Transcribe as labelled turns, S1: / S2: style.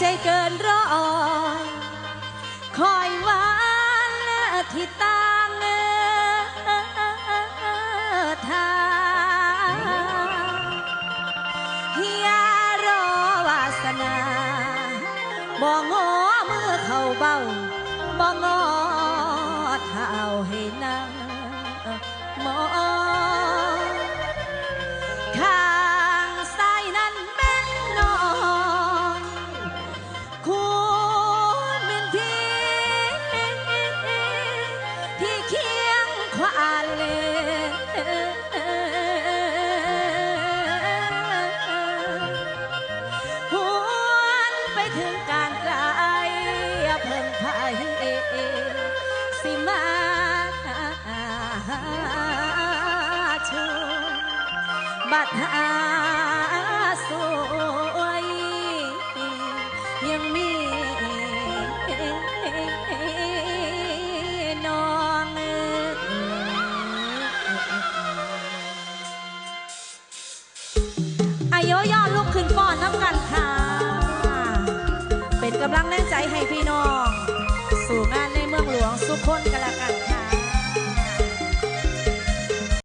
S1: ใจเกินร้อยคอยหวานที่ตามเนื้อทางอย่ารอวาสนาบ่งอมือเข้าเบ้าบ่งอเท้าให้นางมอง บัดหาสวยยังมีน้องอายุย่อลุกขึ้นฟ้อนน้ำกันค่ะ เป็นกำลังแรงใจให้พี่น้อง